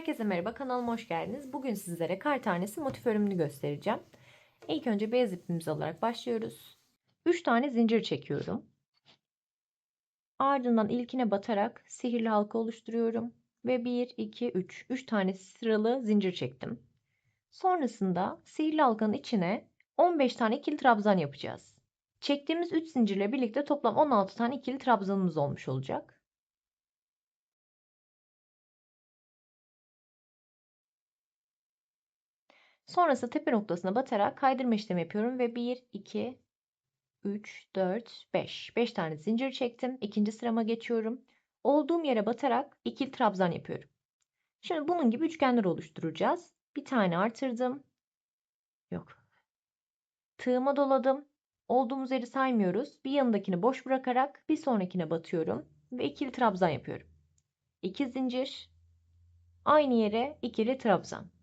Herkese merhaba kanalıma hoş geldiniz. Bugün sizlere kar tanesi motif örümünü göstereceğim. İlk önce beyaz ipimizi alarak başlıyoruz. 3 tane zincir çekiyorum. Ardından ilkine batarak sihirli halka oluşturuyorum. Ve 1, 2, 3. 3 tane sıralı zincir çektim. Sonrasında sihirli halkanın içine 15 tane ikili trabzan yapacağız. Çektiğimiz 3 zincirle birlikte toplam 16 tane ikili trabzanımız olmuş olacak. Sonrasında tepe noktasına batarak kaydırma işlemi yapıyorum ve 1, 2, 3, 4, 5. 5 tane zincir çektim. İkinci sırama geçiyorum. Olduğum yere batarak ikili trabzan yapıyorum. Şimdi bunun gibi üçgenler oluşturacağız. Bir tane artırdım. Yok. Tığıma doladım. Olduğumuz yeri saymıyoruz. Bir yanındakini boş bırakarak bir sonrakine batıyorum ve ikili trabzan yapıyorum. 2 zincir. Aynı yere ikili trabzan.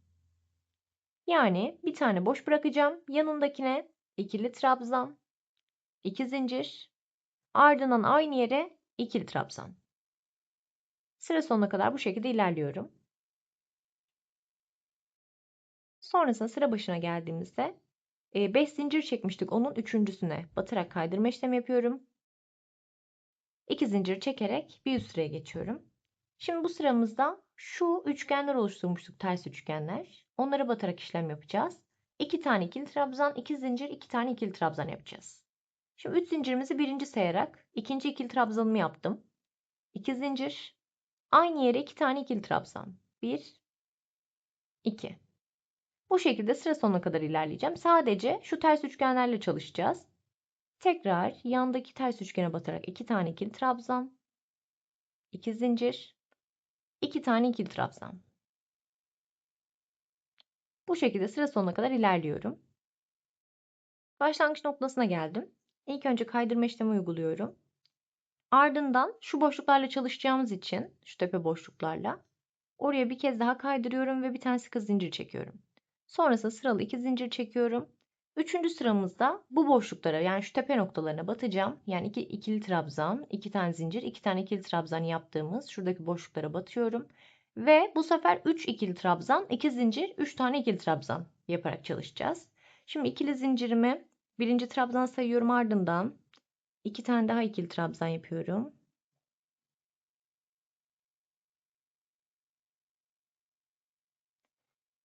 Yani bir tane boş bırakacağım. Yanındakine ikili trabzan, iki zincir, ardından aynı yere ikili trabzan. Sıra sonuna kadar bu şekilde ilerliyorum. Sonrasında sıra başına geldiğimizde 5 zincir çekmiştik onun üçüncüsüne batarak kaydırma işlemi yapıyorum. 2 zincir çekerek bir üst sıraya geçiyorum. Şimdi bu sıramızda şu üçgenler oluşturmuştuk ters üçgenler. Onlara batarak işlem yapacağız. 2 tane ikili trabzan, 2 zincir, 2 tane ikili trabzan yapacağız. Şimdi 3 zincirimizi birinci sayarak ikinci ikili trabzanımı yaptım. 2 zincir, aynı yere 2 tane ikili trabzan. 1, 2. Bu şekilde sıra sonuna kadar ilerleyeceğim. Sadece şu ters üçgenlerle çalışacağız. Tekrar yandaki ters üçgene batarak 2 tane ikili trabzan, 2 zincir, 2 tane ikili trabzan. Bu şekilde sıra sonuna kadar ilerliyorum. Başlangıç noktasına geldim. İlk önce kaydırma işlemi uyguluyorum. Ardından şu boşluklarla çalışacağımız için, şu tepe boşluklarla oraya bir kez daha kaydırıyorum ve bir tane sık zincir çekiyorum. Sonrasında sıralı iki zincir çekiyorum. Üçüncü sıramızda bu boşluklara yani şu tepe noktalarına batacağım. Yani iki ikili trabzan, iki tane zincir, iki tane ikili trabzan yaptığımız şuradaki boşluklara batıyorum. Ve bu sefer 3 ikili trabzan, 2 zincir, 3 tane ikili trabzan yaparak çalışacağız. Şimdi ikili zincirimi birinci trabzan sayıyorum ardından 2 tane daha ikili trabzan yapıyorum.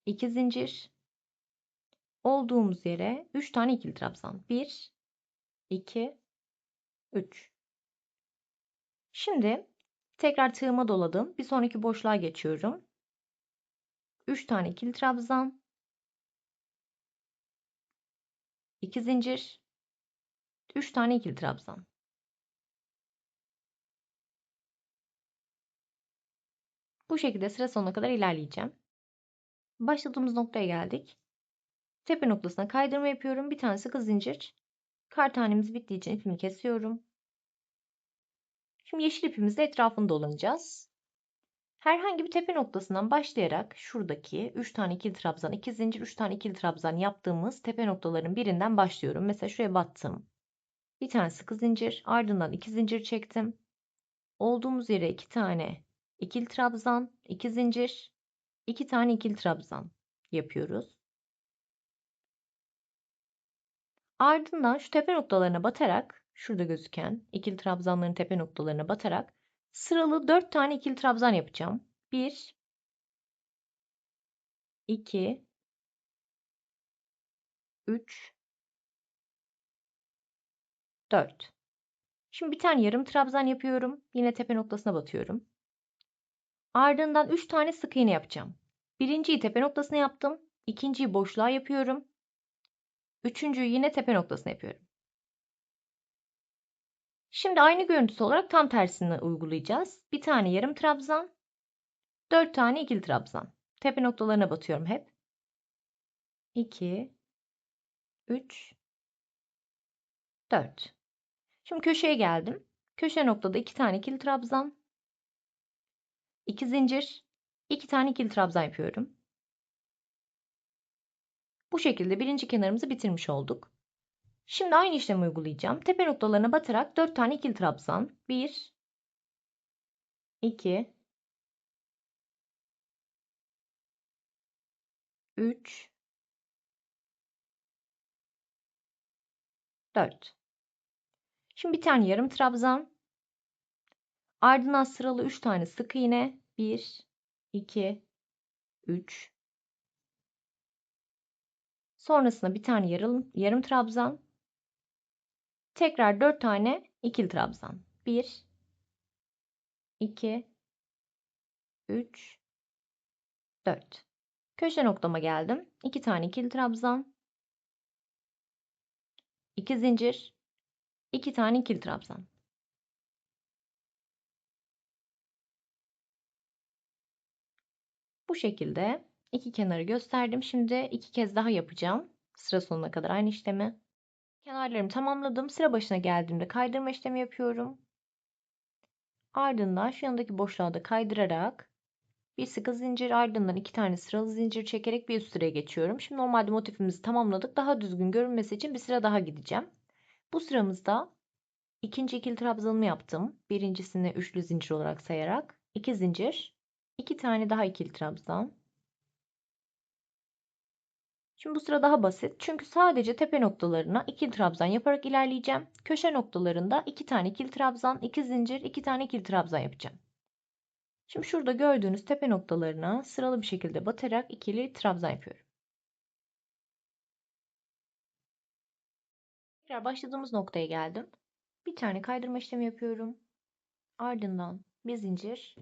İki zincir. Olduğumuz yere 3 tane ikili trabzan. 1, 2, 3. Şimdi Tekrar tığıma doladım. Bir sonraki boşluğa geçiyorum. 3 tane ikili trabzan. 2 zincir. 3 tane ikili trabzan. Bu şekilde sıra sonuna kadar ilerleyeceğim. Başladığımız noktaya geldik. Tepe noktasına kaydırma yapıyorum. Bir tane sıkı zincir. Kar tanemiz bittiği için ipimi kesiyorum. Şimdi yeşil ipimizle etrafını dolanacağız. Herhangi bir tepe noktasından başlayarak şuradaki 3 tane ikili trabzan, 2 zincir, 3 tane ikili trabzan yaptığımız tepe noktalarının birinden başlıyorum. Mesela şuraya battım. Bir tane sıkı zincir, ardından 2 zincir çektim. Olduğumuz yere 2 tane ikili trabzan, 2 zincir, 2 tane ikili trabzan yapıyoruz. Ardından şu tepe noktalarına batarak şurada gözüken ikili trabzanların tepe noktalarına batarak sıralı 4 tane ikili trabzan yapacağım. 1 2 3 4 Şimdi bir tane yarım trabzan yapıyorum. Yine tepe noktasına batıyorum. Ardından 3 tane sık iğne yapacağım. Birinciyi tepe noktasına yaptım. İkinciyi boşluğa yapıyorum. Üçüncüyü yine tepe noktasına yapıyorum. Şimdi aynı görüntüsü olarak tam tersini uygulayacağız. Bir tane yarım trabzan, dört tane ikili trabzan. Tepe noktalarına batıyorum hep. 2 3 4 Şimdi köşeye geldim. Köşe noktada iki tane ikili trabzan, iki zincir, iki tane ikili trabzan yapıyorum. Bu şekilde birinci kenarımızı bitirmiş olduk. Şimdi aynı işlemi uygulayacağım. Tepe noktalarına batarak 4 tane ikili trabzan. 1 2 3 4 Şimdi bir tane yarım trabzan. Ardından sıralı 3 tane sık iğne. 1 2 3 Sonrasında bir tane yarım, yarım trabzan. Tekrar 4 tane ikili trabzan. 1 2 3 4 Köşe noktama geldim. 2 tane ikili trabzan. 2 zincir. 2 tane ikili trabzan. Bu şekilde iki kenarı gösterdim. Şimdi iki kez daha yapacağım. Sıra sonuna kadar aynı işlemi. Kenarlarımı tamamladım. Sıra başına geldiğimde kaydırma işlemi yapıyorum. Ardından şu yanındaki boşluğa da kaydırarak bir sıkı zincir ardından iki tane sıralı zincir çekerek bir üst sıraya geçiyorum. Şimdi normalde motifimizi tamamladık. Daha düzgün görünmesi için bir sıra daha gideceğim. Bu sıramızda ikinci ikili trabzanımı yaptım. Birincisini üçlü zincir olarak sayarak. iki zincir. iki tane daha ikili trabzan. Şimdi bu sıra daha basit. Çünkü sadece tepe noktalarına ikili trabzan yaparak ilerleyeceğim. Köşe noktalarında iki tane ikili trabzan, iki zincir, iki tane ikili trabzan yapacağım. Şimdi şurada gördüğünüz tepe noktalarına sıralı bir şekilde batarak ikili trabzan yapıyorum. Tekrar başladığımız noktaya geldim. Bir tane kaydırma işlemi yapıyorum. Ardından bir zincir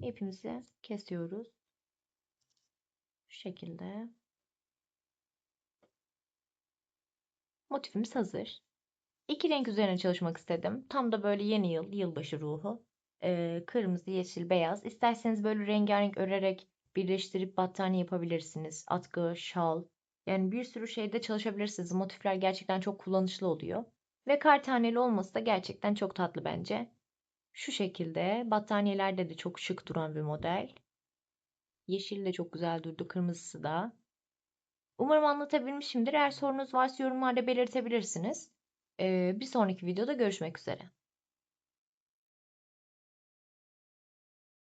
ipimizi kesiyoruz. Şu şekilde. Motifimiz hazır. İki renk üzerine çalışmak istedim. Tam da böyle yeni yıl, yılbaşı ruhu. Ee, kırmızı, yeşil, beyaz. İsterseniz böyle rengarenk örerek birleştirip battaniye yapabilirsiniz. Atkı, şal. Yani bir sürü şeyde çalışabilirsiniz. Motifler gerçekten çok kullanışlı oluyor. Ve kar taneli olması da gerçekten çok tatlı bence. Şu şekilde battaniyelerde de çok şık duran bir model. Yeşil de çok güzel durdu, kırmızısı da. Umarım anlatabilmişimdir. Eğer sorunuz varsa yorumlarda belirtebilirsiniz. Ee, bir sonraki videoda görüşmek üzere.